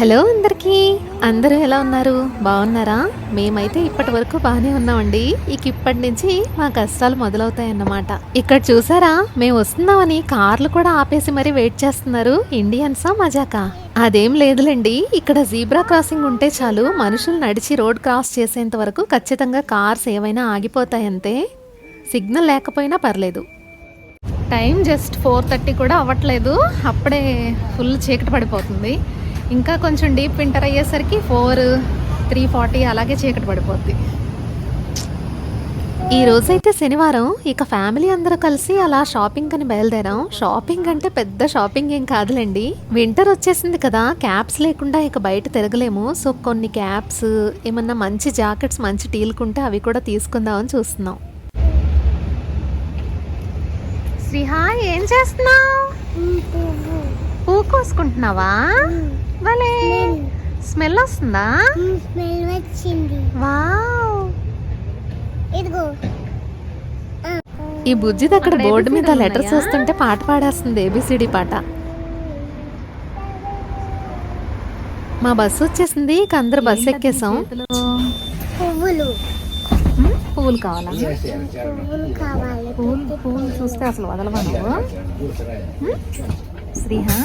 Hello అందరికీ. అందరూ ఎలా ఉన్నారు? బాగున్నారా? మేమైతే ఇప్పటి వరకు బాగానే ఉన్నామండి. ఇక ఇప్పటి నుంచి మా కష్టాలు మొదలవుతాయన్నమాట. ఇక్కడ చూసారా? మేము వస్తున్నామని కార్లు కూడా ఆపేసి మరీ వెయిట్ చేస్తున్నారు. ఇండియన్సా మజాకా? అదేం లేదులేండి. ఇక్కడ జీబ్రా క్రాసింగ్ ఉంటే చాలు మనుషులు నడిచి రోడ్ క్రాస్ చేసేంత వరకు ఖచ్చితంగా కార్స్ ఏవైనా ఆగిపోతాయంతే. సిగ్నల్ లేకపోయినా పర్లేదు. టైం జస్ట్ ఫోర్ థర్టీ కూడా అవ్వట్లేదు. అప్పుడే ఫుల్ చీకటి పడిపోతుంది. ఇంకా కొంచెం డీప్ వింటర్ అయ్యేసరికి ఫోర్ త్రీ ఫార్టీ అలాగే చీకటి పడిపోద్ది. ఈ రోజైతే శనివారం ఇక ఫ్యామిలీ అందరూ కలిసి అలా షాపింగ్ అని బయలుదేరాం. షాపింగ్ అంటే పెద్ద షాపింగ్ ఏం కాదులేండి. వింటర్ వచ్చేసింది కదా క్యాప్స్ లేకుండా ఇక బయట తిరగలేము. సో కొన్ని క్యాప్స్ ఏమన్నా మంచి జాకెట్స్ మంచి టీలుకుంటే అవి కూడా తీసుకుందామని చూస్తున్నాం. శ్రీహా ఏం చేస్తున్నావు? పువ్వు కోసుకుంటున్నావా? భలే. స్మెల్ వస్తుందా? స్మెల్ వచ్చింది. వావ్. ఇదిగో. ఈ బుజ్జిది అక్కడ బోర్డు మీద లెటర్స్? వస్తుంటే పాట పాడేస్తుంది ఏబిసిడి పాట. మా బస్సు వచ్చేసింది ఇక అందరు బస్సు ఎక్కేసాం. పువ్వులు. పువ్వులు కావాలా? పువ్వులు చూస్తే అసలు వదలవా నువ్వు? శ్రీహా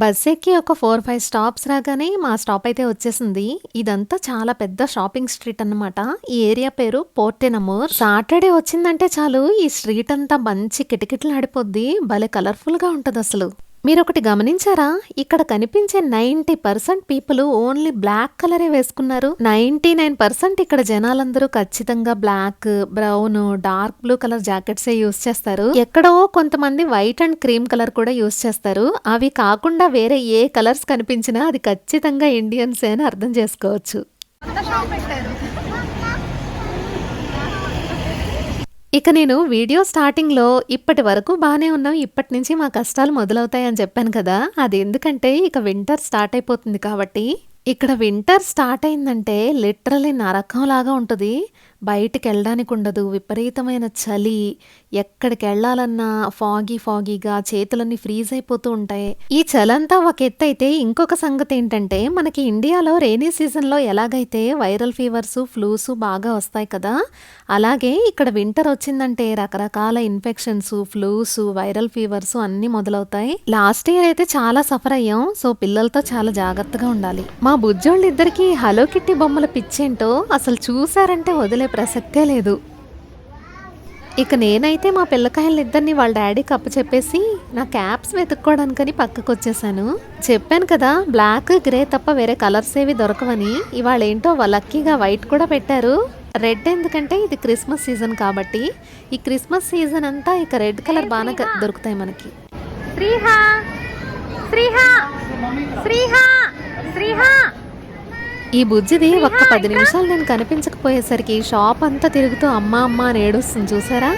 బస్ ఎక్కి ఒక ఫోర్ ఫైవ్ స్టాప్స్ రాగానే మా స్టాప్ అయితే వచ్చేసింది. ఇదంతా చాలా పెద్ద షాపింగ్ స్ట్రీట్ అన్నమాట. ఈ ఏరియా పేరు పోర్టెనమూర్. సాటర్డే వచ్చిందంటే చాలు ఈ స్ట్రీట్ అంతా మంచి కిటకిటలాడిపోద్ది. భలే కలర్ఫుల్గా ఉంటది అసలు మీరు ఒకటి గమనించారా? ఇక్కడ కనిపించే ninety percent people only black కలరే వేసుకున్నారు. నైంటీ నైన్ పర్సెంట్ ఇక్కడ జనాలందరూ ఖచ్చితంగా black brown dark blue colour జాకెట్సే use చేస్తారు. ఎక్కడో కొంతమంది వైట్ అండ్ క్రీమ్ కలర్ కూడా యూస్ చేస్తారు. అవి కాకుండా వేరే ఏ కలర్స్ కనిపించినా అది ఖచ్చితంగా ఇండియన్సే అని అర్థం చేసుకోవచ్చు. ఇక నేను వీడియో స్టార్టింగ్లో ఇప్పటి వరకు బాగానే ఉన్నాం. ఇప్పటి నుంచి మా కష్టాలు మొదలవుతాయని చెప్పాను కదా. అది ఎందుకంటే ఇక వింటర్ స్టార్ట్ అయిపోతుంది కాబట్టి. ఇక్కడ వింటర్ స్టార్ట్ అయిందంటే లిటరలీ నరకంలాగా ఉంటుంది. బయటికి వెళ్ళడానికి ఉండదు విపరీతమైన చలి. ఎక్కడికి వెళ్ళాలన్నా ఫాగీ ఫాగీగా చేతులన్నీ ఫ్రీజ్ అయిపోతూ ఉంటాయి. ఈ చలంతా ఒక ఎత్తు అయితే ఇంకొక సంగతి ఏంటంటే మనకి ఇండియాలో రైనీ సీజన్లో ఎలాగైతే వైరల్ ఫీవర్స్ ఫ్లూస్ బాగా వస్తాయి కదా అలాగే ఇక్కడ వింటర్ వచ్చిందంటే రకరకాల ఇన్ఫెక్షన్స్ ఫ్లూస్ వైరల్ ఫీవర్స్ అన్నీ మొదలవుతాయి. లాస్ట్ ఇయర్ అయితే చాలా సఫర్ అయ్యాం. సో పిల్లలతో చాలా జాగ్రత్తగా ఉండాలి. మా బుజ్జోళ్ళిద్దరికి హలో కిట్టి బొమ్మల పిచ్చేంటో అసలు చూసారంటే వదిలే ప్రసక్తే లేదు. ఇక నేనైతే మా పిల్లకాయలిద్దరిని వాళ్ళ డాడీకి అప్పచెప్పేసి నా క్యాప్స్ వెతుక్కోవడానికని పక్కకు వచ్చేసాను చెప్పాను కదా బ్లాక్ గ్రే తప్ప వేరే కలర్స్ ఏవి దొరకవని. ఇవాళ ఏంటో లక్కీగా వైట్ కూడా పెట్టారు. రెడ్ ఎందుకంటే ఇది క్రిస్మస్ సీజన్ కాబట్టి. ఈ క్రిస్మస్ సీజన్ అంతా ఇక రెడ్ కలర్ బాగా దొరుకుతాయి మనకి. శ్రీహా! శ్రీహా! శ్రీహా! శ్రీహా! ఈ బుజ్జిది ఒక్క పది నిమిషాలు నేను కనిపించకపోయేసరికి షాప్ అంతా తిరుగుతూ అమ్మ అమ్మ అని ఏడుస్తుంది. చూసారా?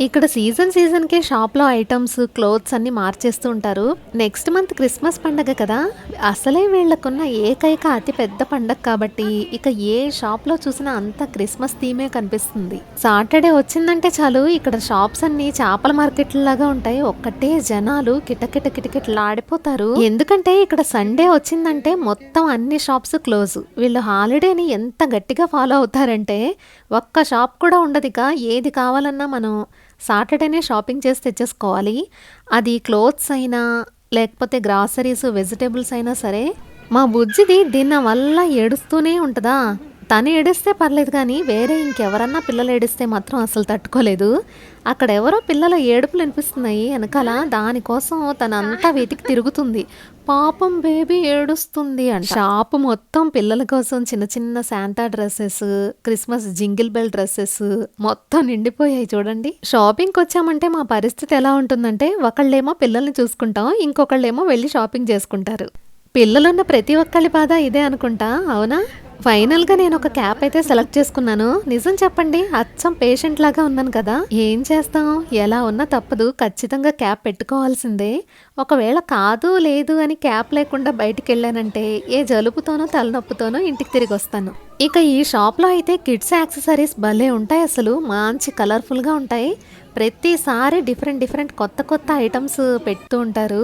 ఇక్కడ సీజన్ సీజన్కే షాప్లో ఐటమ్స్ క్లోత్స్ అన్ని మార్చేస్తూ ఉంటారు. నెక్స్ట్ మంత్ క్రిస్మస్ పండగ కదా. అసలే వీళ్ళకున్న ఏకైక అతి పెద్ద పండగ కాబట్టి ఇక ఏ షాప్లో చూసినా అంత క్రిస్మస్ థీమే కనిపిస్తుంది. సాటర్డే వచ్చిందంటే చాలు ఇక్కడ షాప్స్ అన్ని చేపల మార్కెట్లాగా ఉంటాయి. ఒక్కటే జనాలు కిటకిట కిటకిటలాడిపోతారు. ఎందుకంటే ఇక్కడ సండే వచ్చిందంటే మొత్తం అన్ని షాప్స్ క్లోజ్. వీళ్ళు హాలిడేని ఎంత గట్టిగా ఫాలో అవుతారంటే ఒక్క షాప్ కూడా ఉండదు ఇక ఏది కావాలన్నా మనం సాటర్డేనే షాపింగ్ చేసి తెచ్చేసుకోవాలి. అది క్లోత్స్ అయినా లేకపోతే గ్రాసరీస్ వెజిటేబుల్స్ అయినా సరే మా బుజ్జిది దీన్న వల్ల ఏడుస్తూనే ఉంటుందా? తను ఏడిస్తే పర్లేదు కానీ వేరే ఇంకెవరన్నా పిల్లలు ఏడిస్తే మాత్రం అసలు తట్టుకోలేదు. అక్కడ ఎవరో పిల్లల ఏడుపులు వినిపిస్తున్నాయి. వెనకాల దానికోసం తనంతా వెతికి తిరుగుతుంది. పాపం బేబీ ఏడుస్తుంది అంట. షాప్ మొత్తం పిల్లల కోసం చిన్న చిన్న Santa dresses Christmas jingle bell dresses మొత్తం నిండిపోయాయి చూడండి. షాపింగ్కి వచ్చామంటే మా పరిస్థితి ఎలా ఉంటుందంటే ఒకళ్ళేమో పిల్లల్ని చూసుకుంటాం ఇంకొకళ్ళేమో వెళ్ళి షాపింగ్ చేసుకుంటారు. పిల్లలున్న ప్రతి ఒక్కళ్ళ బాధ ఇదే అనుకుంటా అవునా? ఫైనల్గా నేను ఒక క్యాప్ అయితే సెలెక్ట్ చేసుకున్నాను. నిజం చెప్పండి అచ్చం పేషెంట్ లాగా ఉన్నాను కదా. ఏం చేస్తాం? ఎలా ఉన్నా తప్పదు. ఖచ్చితంగా క్యాప్ పెట్టుకోవాల్సిందే. ఒకవేళ కాదు లేదు అని క్యాప్ లేకుండా బయటికి వెళ్ళానంటే ఏ జలుబుతోనో తలనొప్పితోనో ఇంటికి తిరిగి వస్తాను. ఇక ఈ షాప్లో అయితే కిడ్స్ యాక్సెసరీస్ భలే ఉంటాయి అసలు. మంచి కలర్ఫుల్గా ఉంటాయి. ప్రతిసారి డిఫరెంట్ డిఫరెంట్ కొత్త కొత్త ఐటమ్స్ పెడుతూ ఉంటారు.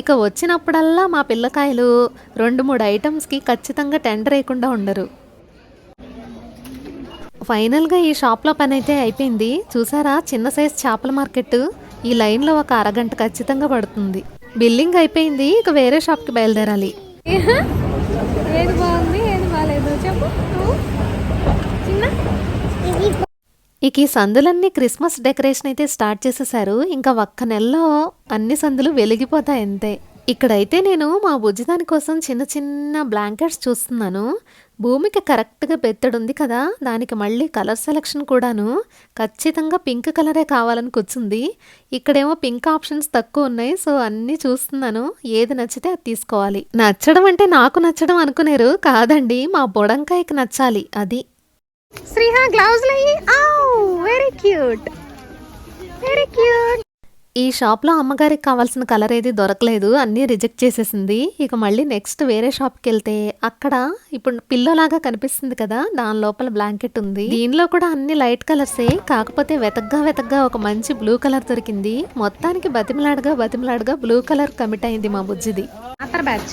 ఇక వచ్చినప్పుడల్లా మా పిల్లకాయలు రెండు మూడు ఐటమ్స్కి ఖచ్చితంగా టెండర్ వేయకుండా ఉండరు. ఫైనల్గా ఈ షాప్లో పని అయితే అయిపోయింది. చూసారా? చిన్న సైజ్ చేపల మార్కెట్ ఈ లైన్లో ఒక అరగంట ఖచ్చితంగా పడుతుంది. బిల్లింగ్ అయిపోయింది ఇక వేరే షాప్కి బయలుదేరాలి. ఏది బాగుంది ఏది బాగాలేదు చెప్పు నువ్వు? చిన్న? ఇది ఇక ఈ సందులన్నీ క్రిస్మస్ డెకరేషన్ అయితే స్టార్ట్ చేసేసారు. ఇంకా ఒక్క నెలలో అన్ని సందులు వెలిగిపోతాయి అంతే. ఇక్కడైతే నేను మా బుజ్జిదాని కోసం చిన్న చిన్న బ్లాంకెట్స్ చూస్తున్నాను. భూమికి కరెక్ట్గా బెత్తడుంది కదా దానికి మళ్ళీ కలర్ సెలెక్షన్ కూడాను ఖచ్చితంగా పింక్ కలరే కావాలని కూర్చుంది. ఇక్కడేమో పింక్ ఆప్షన్స్ తక్కువ ఉన్నాయి సో అన్నీ చూస్తున్నాను. ఏది నచ్చితే అది తీసుకోవాలి. నచ్చడం అంటే నాకు నచ్చడం అనుకునేరు కాదండి మా బొడంకాయకి నచ్చాలి అది. Sreeha gloves very cute very cute ఈ షాప్లో అమ్మగారికి కావాల్సిన కలర్ ఏది దొరకలేదు అన్నీ రిజెక్ట్ చేసేసింది. ఇక మళ్ళీ నెక్స్ట్ వేరే షాప్కి వెళ్తే అక్కడ ఇప్పుడు పిల్లోలాగా కనిపిస్తుంది కదా దాని లోపల బ్లాంకెట్ ఉంది. దీనిలో కూడా అన్ని లైట్ కలర్సే కాకపోతే వెతగ్గా వెతగ్గా ఒక మంచి బ్లూ కలర్ దొరికింది. మొత్తానికి బతిమలాడగా బతిమలాడగా బ్లూ కలర్ కమిట్ అయింది మా బుజ్జిది. బ్యాచ్.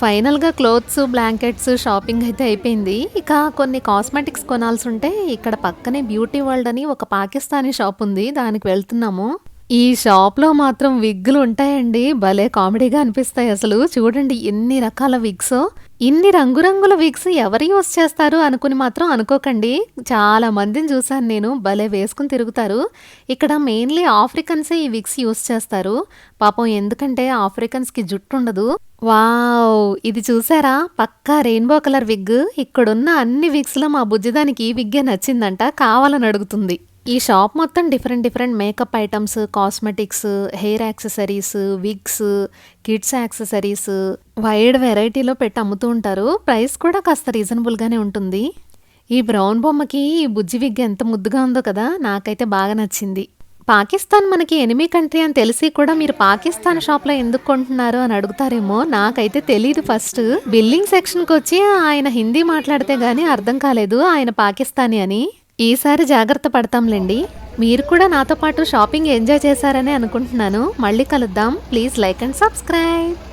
ఫైనల్గా క్లోత్స్ బ్లాంకెట్స్ షాపింగ్ అయితే అయిపోయింది. ఇక కొన్ని కాస్మెటిక్స్ కొనాల్సి ఉంటే ఇక్కడ పక్కనే బ్యూటీ వరల్డ్ అని ఒక పాకిస్తానీ షాప్ ఉంది దానికి వెళ్తున్నాము. ఈ షాప్లో మాత్రం విగ్గులు ఉంటాయండి. భలే కామెడీగా అనిపిస్తాయి అసలు. చూడండి ఎన్ని రకాల విగ్స్. ఇన్ని రంగురంగుల విగ్స్ ఎవరు యూస్ చేస్తారు అనుకుని మాత్రం అనుకోకండి. చాలా మందిని చూశాను నేను. భలే వేసుకుని తిరుగుతారు. ఇక్కడ మెయిన్లీ ఆఫ్రికన్సే ఈ విగ్స్ యూస్ చేస్తారు. పాపం ఎందుకంటే ఆఫ్రికన్స్కి జుట్టు ఉండదు వావ్! ఇది చూసారా? పక్కా రెయిన్బో కలర్ విగ్ ఇక్కడున్న అన్ని విగ్స్లో మా బుజ్జిదానికి ఈ విగ్గే నచ్చిందంట. కావాలని అడుగుతుంది. ఈ షాప్ మొత్తం different different makeup items cosmetics hair accessories wigs kids accessories wide వెరైటీలో పెట్టి అమ్ముతూ ఉంటారు. ప్రైస్ కూడా కాస్త రీజనబుల్గానే ఉంటుంది. ఈ బ్రౌన్ బొమ్మకి ఈ బుజ్జి విగ్ ఎంత ముద్దుగా ఉందో కదా నాకైతే బాగా నచ్చింది. పాకిస్తాన్ మనకి ఎనిమి కంట్రీ అని తెలిసి కూడా మీరు పాకిస్తాన్ షాప్లో ఎందుకు కొంటున్నారు అని అడుగుతారేమో నాకైతే తెలియదు ఫస్ట్ బిల్లింగ్ సెక్షన్కి వచ్చి ఆయన హిందీ మాట్లాడితే గానీ అర్థం కాలేదు ఆయన పాకిస్తానీ అని. ఈసారి జాగ్రత్త పడతాంలేండి. మీరు కూడా నాతో పాటు షాపింగ్ ఎంజాయ్ చేశారని అనుకుంటున్నాను. మళ్ళీ కలుద్దాం. Please like and subscribe.